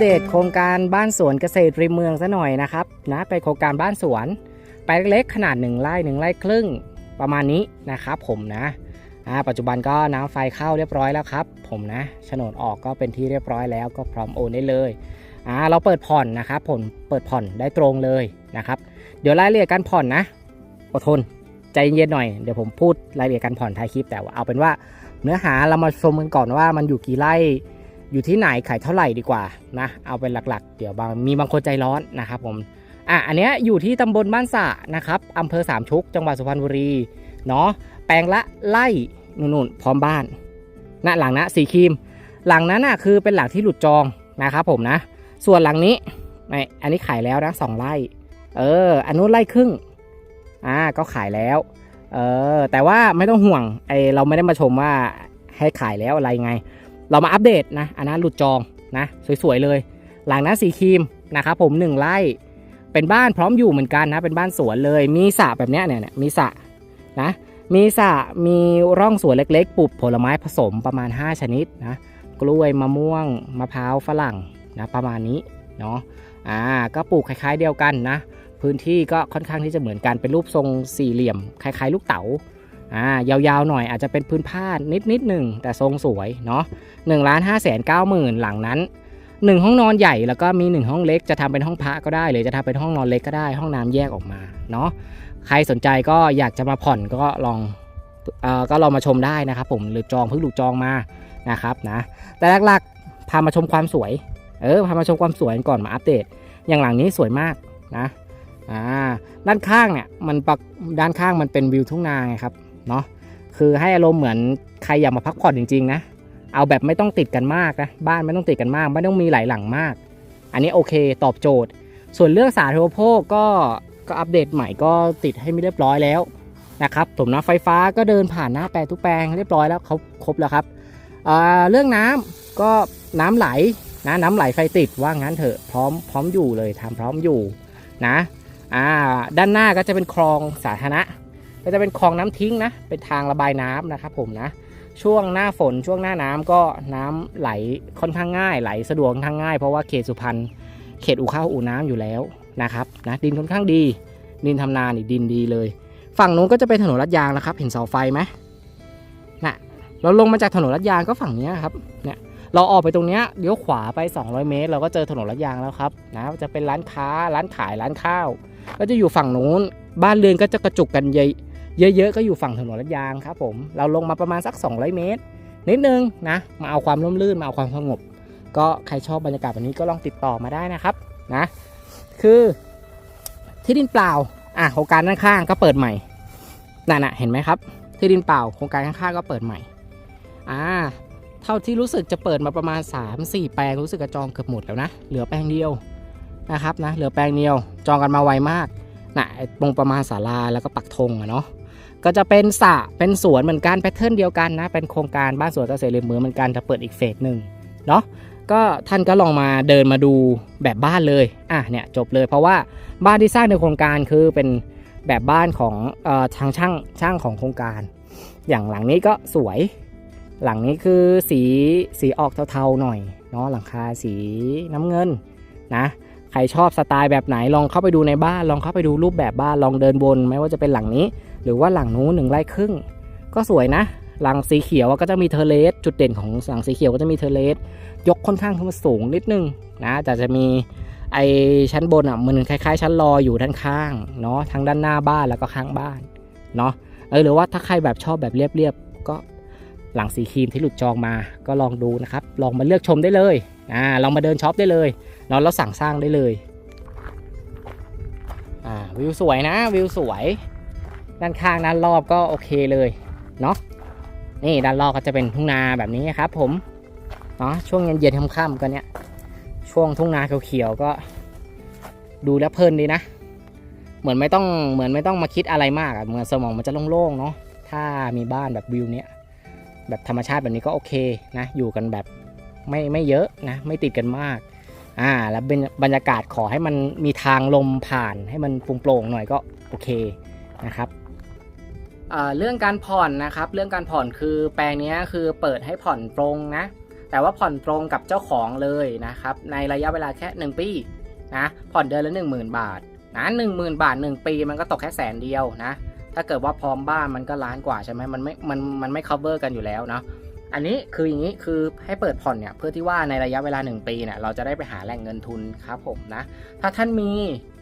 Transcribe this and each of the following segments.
เดตโครงการบ้านสวนเกษตรริมเมืองซะหน่อยนะครับนะเป็นโครงการบ้านสวนแปลงเล็กๆขนาด 1ไร่1ไร่ครึ่งประมาณนี้นะครับ ผมนะอ่าปัจจุบันก็น้ำไฟเข้าเรียบร้อยแล้วครับ ผมนะโฉนดออกก็เป็นที่เรียบร้อยแล้วก็พร้อมโอนได้เลยอ่าเราเปิดผ่อนนะครับผลเปิดผ่อนได้ตรงเลยนะครับ เดี๋ยวรายละเอียดการผ่อนนะอดทนใจเย็นๆหน่อยเดี๋ยวผมพูดรายละเอียดการผ่อนท้ายคลิปแต่ว่าเอาเป็นว่าเนื้อหาเรามาชมกันก่อนว่ามันอยู่กี่ไร่ อยู่ที่ไหนขายเท่าไหร่ดีกว่านะเอาเป็นหลักๆ เดี๋ยวบางมีบางคนใจร้อนนะครับผมอะอันเนี้ยอยู่ที่ตำบลบ้านสะนะครับอำเภอสามชุก จังหวัดสุพรรณบุรีเนาะแปลงละไล่นู่นๆพร้อมบ้านหน้าหลังนะสีครีม หลังนั้นน่ะคือเป็นหลังที่หลุดจองนะครับผมนะ ส่วนหลังนี้ไม่อันนี้ขายแล้วนะสองไร่เอออันนู้นไร่ครึ่งอ่าก็ขายแล้วเออแต่ว่าไม่ต้องห่วงไอเราไม่ได้มาชมว่าให้ขายแล้วอะไรไง เรามาอัปเดตนะอันนั้นหลุดจองนะสวยๆเลย หลังนั้นสีครีมนะครับผมหนึ่งไร่เป็นบ้านพร้อมอยู่เหมือนกันนะ เป็นบ้านสวนเลย มีสระแบบเนี้ยเนี่ยเนี่ยมีสระนะ มีสระมีร่องสวนเล็กๆปลูกผลไม้ผสมประมาณ 5 ชนิดนะกล้วยมะม่วงมะพร้าวฝรั่งนะประมาณนี้เนาะอ่าก็ปลูกคล้าย ๆ เดียวกันนะ พื้นที่ก็ค่อนข้างที่จะเหมือนกันเป็นรูปทรงสี่เหลี่ยม คล้าย ๆ ลูกเต๋า อ่ายาวๆหน่อยอาจจะเป็นพื้นผ้านิดนิดหนึ่งแต่ทรงสวยเนาะหนึ่งล้านห้าแสนเก้าหมื่นหลังนั้นหนึ่งห้องนอนใหญ่แล้วก็มีหนึ่งห้องเล็กจะทำเป็นห้องพระก็ได้หรือจะทำเป็นห้องนอนเล็กก็ได้ ห้องน้ำแยกออกมาเนาะใครสนใจก็อยากจะมาผ่อนก็ลองเอ่อก็ลองมาชมได้นะครับ ผมหรือจองเพิ่งถูกจองมานะครับนะแต่หลักๆพามาชมความสวย เออพามาชมความสวยก่อนมาอัปเดต อย่างหลังนี้สวยมากนะอ่าด้านข้างเนี่ยมันปักด้านข้างมันเป็นวิวทุ่งนาไงครับ เนาะคือให้อารมณ์เหมือนใครอยากมาพักผ่อนจริงๆนะเอาแบบไม่ต้องติดกันมากนะบ้านไม่ต้องติดกันมาก ไม่ต้องมีหลายหลังมาก อันนี้โอเคตอบโจทย์ ส่วนเรื่องสาธารณโภคก็ก็อัปเดตใหม่ก็ติดให้ไม่เรียบร้อยแล้วนะครับผมนะไฟฟ้าก็เดินผ่านหน้าแปลงทุกแปลงเรียบร้อยแล้วเขาครบแล้วครับอ่าเรื่องน้ำก็น้ำไหลนะน้ำไหลไฟติดว่างั้นเถอะพร้อมพร้อมอยู่เลยทำพร้อมอยู่นะอ่าด้านหน้าก็จะเป็นคลองสาธารณะ ก็จะเป็นคลองน้ำทิ้งนะ เป็นทางระบายน้ำนะครับผมนะ ช่วงหน้าฝนช่วงหน้าน้ำก็น้ำไหลค่อนข้างง่าย ไหลสะดวกค่อนข้างง่ายเพราะว่าเขตสุพรรณเขตอู่ข้าวอู่น้ำอยู่แล้วนะครับนะดินค่อนข้างดี ดินทำนานี่ดินดีเลย ฝั่งนู้นก็จะเป็นถนนลาดยางนะครับ เห็นเสาไฟไหมน่ะเราลงมาจากถนนลาดยางก็ฝั่งนี้ครับเนี่ยเราออกไปตรงเนี้ยเลี้ยวขวาไป 200 เมตร เราก็เจอถนนลาดยางแล้วครับนะจะเป็นร้านค้าร้านขายร้านข้าว ก็จะอยู่ฝั่งนู้นบ้านเรือนก็จะกระจุกกันใหญ่ เยอะๆก็อยู่ฝั่งถนนลาดยางครับผมเราลงมาประมาณสัก 200 เมตร นิดนึงนะมาเอาความร่มรื่นมาเอาความสงบ ก็ใครชอบบรรยากาศแบบนี้ก็ลองติดต่อมาได้นะครับนะคือที่ดินเปล่าอะโครงการข้างๆก็เปิดใหม่นั่นน่ะเห็นไหมครับ ที่ดินเปล่าโครงการข้างๆก็เปิดใหม่อ่าเท่าที่รู้สึกจะเปิดมาประมาณ 3-4 แปลงรู้สึกจะจองเกือบหมดแล้วนะเหลือแปลงเดียวนะครับนะเหลือแปลงเดียวจองกันมาไวมากนะตรงประมาณศาลาแล้วก็ปักธงอะเนาะ ก็จะเป็นสระเป็นสวนเหมือนกันแพทเทิร์นเดียวกันนะ เป็นโครงการบ้านสวนเกษตรริมเมืองเหมือนกันจะเปิดอีกเฟสหนึ่งเนาะก็ท่านก็ลองมาเดินมาดูแบบบ้านเลยอะเนี่ยจบเลยเพราะว่าบ้านที่สร้างในโครงการคือเป็นแบบบ้านของออทางช่างช่างของโครงการ อย่างหลังนี้ก็สวย หลังนี้คือสีสีออกเทาๆหน่อยเนาะหลังคาสีน้ำเงินนะใครชอบสไตล์แบบไหนลองเข้าไปดูในบ้านลองเข้าไปดูรูปแบบบ้านลองเดินบนไม่ว่าจะเป็นหลังนี้ หรือว่าหลังนู้นหนึ่งไร่ครึ่ง ก็สวยนะ หลังสีเขียวก็จะมีเทเลสจุดเด่นของหลังสีเขียวก็จะมีเทเลสยกค่อนข้างขึ้นมาสูงนิดนึงนะแต่จะมีไอชั้นบนอะมันคล้ายๆ ชั้นลอยอยู่ด้านข้างเนาะทั้งด้านหน้าบ้านแล้วก็ข้างบ้านเนาะเออหรือว่าถ้าใครแบบชอบแบบเรียบๆก็หลังสีครีมที่หลุดจองมาก็ลองดูนะครับ ลองมาเลือกชมได้เลยอ่าลองมาเดินช็อปได้เลยเนาะแล้วสั่งสร้างได้เลยอ่าวิวสวยนะวิวสวย ด้านข้างด้านรอบก็โอเคเลยเนาะนี่ด้านรอบก็จะเป็นทุ่งนาแบบนี้ครับ ผมเนาะช่วงเย็นๆค่ำๆก็เนี้ยช่วงทุ่งนาเขียวๆก็ดูแล้วเพลินดีนะ เหมือนไม่ต้องเหมือนไม่ต้องมาคิดอะไรมากอะเหมือนสมองมันจะโล่งๆเนาะถ้ามีบ้านแบบวิวเนี้ยแบบธรรมชาติแบบนี้ก็โอเคนะ อยู่กันแบบไม่ไม่เยอะนะ ไม่ติดกันมากอ่าแล้วเป็นบรรยากาศขอให้มันมีทางลมผ่านให้มันโปร่งๆหน่อยก็โอเคนะครับ เรื่องการผ่อนนะครับ เรื่องการผ่อนคือแปลงนี้คือเปิดให้ผ่อนตรงนะ แต่ว่าผ่อนตรงกับเจ้าของเลยนะครับ ในระยะเวลาแค่ 1 ปีนะ ผ่อนเดือนละ 10,000 บาทนะ10,000บาท 1 ปีมันก็ตกแค่แสนเดียวนะ ถ้าเกิดว่าพร้อมบ้านมันก็ล้านกว่าใช่ไหมมันไม่ มัน มันไม่ cover กันอยู่แล้วเนาะ อันนี้คืออย่างนี้คือให้เปิดผ่อนเนี่ยเพื่อที่ว่าในระยะเวลา 1 ปีเนี่ยเราจะได้ไปหาแหล่งเงินทุนครับผมนะ ถ้าท่านมี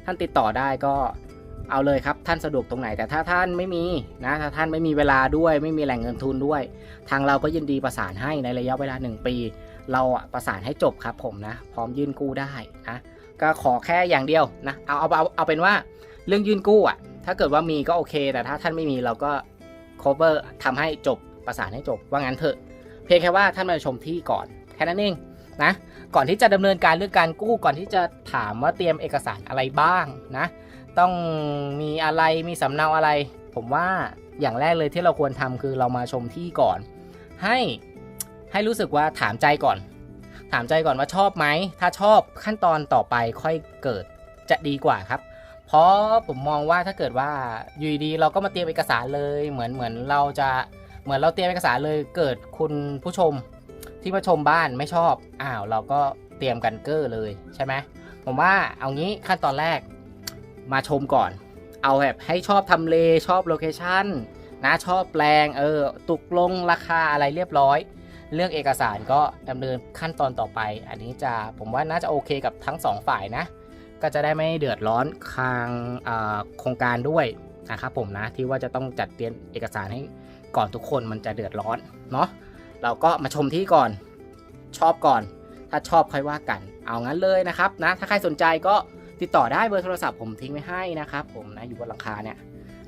ท่านติดต่อได้ก็ เอาเลยครับท่านสะดวกตรงไหนแต่ถ้าท่านไม่มีนะถ้าท่านไม่มีเวลาด้วย ไม่มีแหล่งเงินทุนด้วย ทางเราก็ยินดีประสานให้ในระยะเวลา 1 ปี เราอะประสานให้จบครับผมนะ พร้อมยื่นกู้ได้นะก็ขอแค่อย่างเดียวนะเอาเอาเอาเอาเป็นว่าเรื่องยื่นกู้อะถ้าเกิดว่ามีก็โอเค แต่ถ้าท่านไม่มีเราก็ cover ทำให้จบประสานให้จบว่างั้นเถอะ เพียงแค่ว่าท่านมาชมที่ก่อนแค่นั้นเองนะก่อนที่จะดำเนินการเรื่องการกู้ก่อนที่จะถามว่าเตรียมเอกสารอะไรบ้างนะ ต้องมีอะไรมีสำเนาอะไร ผมว่าอย่างแรกเลยที่เราควรทำคือเรามาชมที่ก่อน ให้ให้รู้สึกว่าถามใจก่อน ถามใจก่อนว่าชอบไหม ถ้าชอบขั้นตอนต่อไปค่อยเกิดจะดีกว่าครับ เพราะผมมองว่าถ้าเกิดว่าอยู่ดีเราก็มาเตรียมเอกสารเลย เหมือนเหมือนเราจะเหมือนเราเตรียมเอกสารเลยเกิดคุณผู้ชมที่มาชมบ้านไม่ชอบอ้าวเราก็เตรียมกันเกอร์เลยใช่ไหมผมว่าเอางี้ขั้นตอนแรก มาชมก่อน เอาแบบให้ชอบทำเลชอบโลเคชั่นนะชอบแปลงเออตุกลงราคาอะไรเรียบร้อย เรื่องเอกสารก็ดำเนินขั้นตอนต่อไป อันนี้จะผมว่าน่าจะโอเคกับทั้งสองฝ่ายนะ ก็จะได้ไม่เดือดร้อนทางโครงการด้วยนะครับผมนะที่ว่าจะต้องจัดเตรียมเอกสารให้ก่อนทุกคนมันจะเดือดร้อนเนาะเราก็มาชมที่ก่อนชอบก่อน ถ้าชอบค่อยว่ากัน เอางั้นเลยนะครับนะถ้าใครสนใจก็ ติดต่อได้เบอร์โทรศัพท์ผมทิ้งไว้ให้นะครับผมนะอยู่บนหลังคาเนี่ย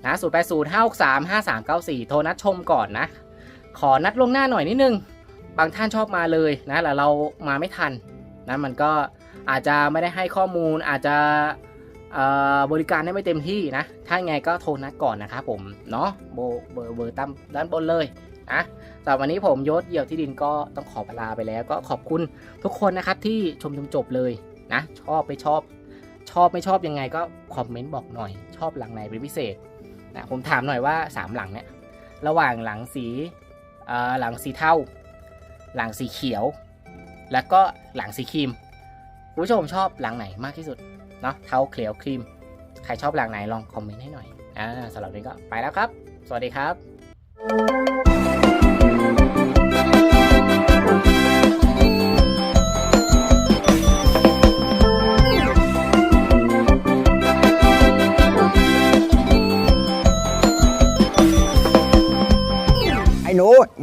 นะศูนย์แปดศูนย์ห้าหกสามห้าสามเก้าสี่โทรนัดชมก่อนนะ ขอนัดลงหน้าหน่อยนิดนึง บางท่านชอบมาเลยนะแต่เรามาไม่ทันนะมันก็อาจจะไม่ได้ให้ข้อมูลอาจจะเอ่อบริการได้ไม่เต็มที่นะ ถ้าไงก็โทรนัดก่อนนะครับผม เนาะโบเบอร์เบอร์ตามด้านบนเลยนะสำหรับวันนี้ผมยศเหยี่ยวที่ดินก็ต้องขอเวลาไปแล้ว ก็ขอบคุณทุกคนนะครับที่ชมจนจบเลยนะ ชอบไม่ชอบ ชอบไม่ชอบยังไงก็คอมเมนต์บอกหน่อย ชอบหลังไหนเป็นพิเศษนะผมถามหน่อยว่าสามหลังเนี่ยระหว่างหลังสีอ่อหลังสีเทาหลังสีเขียว แล้วก็หลังสีครีมคุณผู้ชมชอบหลังไหนมากที่สุดเนาะเทาเขียวครีม ใครชอบหลังไหนลองคอมเมนต์ให้หน่อยอ่าสำหรับนี้ก็ไปแล้วครับ สวัสดีครับไอ้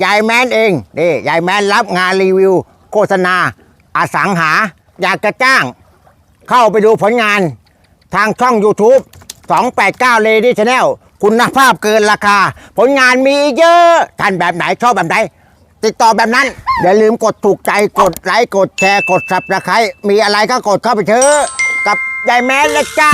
ยายแมนเองนี่ยายแมนรับงานรีวิว โฆษณาอสังหา อยากจะจ้าง เข้าไปดูผลงาน ทางช่อง YouTube 289 Lady Channel คุณภาพเกินราคา ผลงานมีเยอะ ท่านแบบไหนชอบแบบไหน ติดต่อแบบนั้น อย่าลืมกดถูกใจกดไลค์กดแชร์กด subscribe มีอะไรก็กดเข้าไปเถอะกับยายแมนเลยจ้า